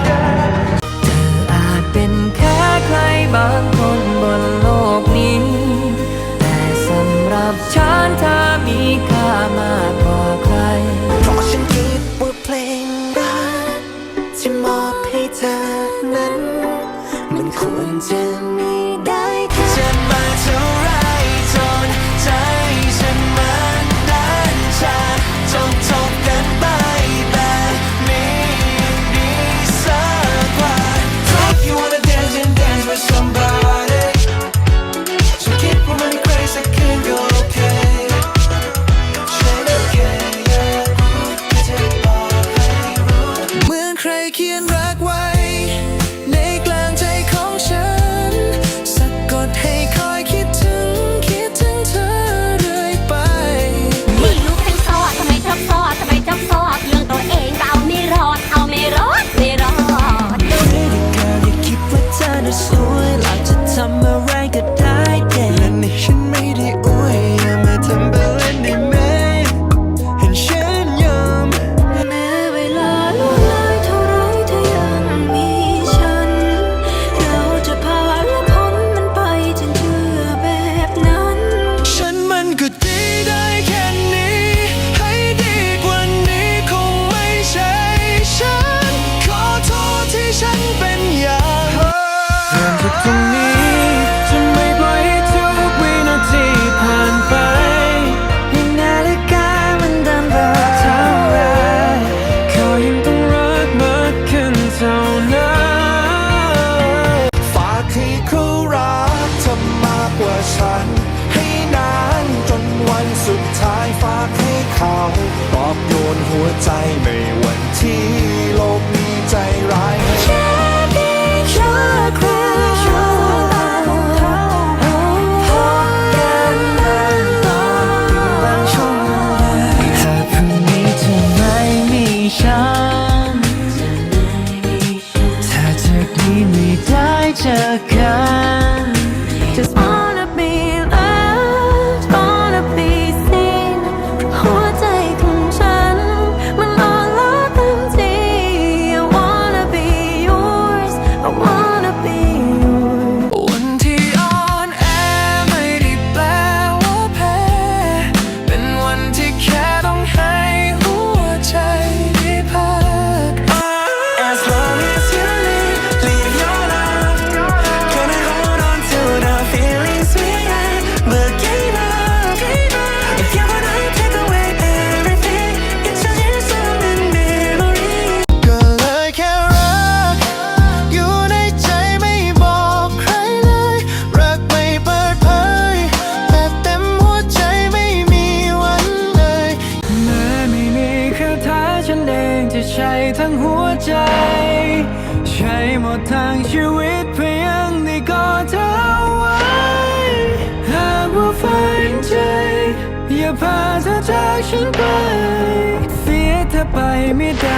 เธออาจเป็นแค่ใครบางคนบนโลกนี้ แต่สำหรับฉันเธอมีค่ามากกว่าใครพระฉันคิดว่เพลงรักที่มอบให้เธอนั้น มันควรจะมี 수 เขาปอบโยนหัวใจในวันที่โลกมีใจร้ายแค่พียงชั่วคราวพบกันนานบางช่วงเวลาหพรุ่งนี้เธอไม่มีฉันถ้าจาดีไม่ได้เจอกัน ใช่ทั้งหัวใจ ใช่หมดทางชีวิตเพียงได้กอดเธอไว้ หากว่าฝันใจ อย่าพาเธอจากฉันไป เสียเธอไปไม่ได้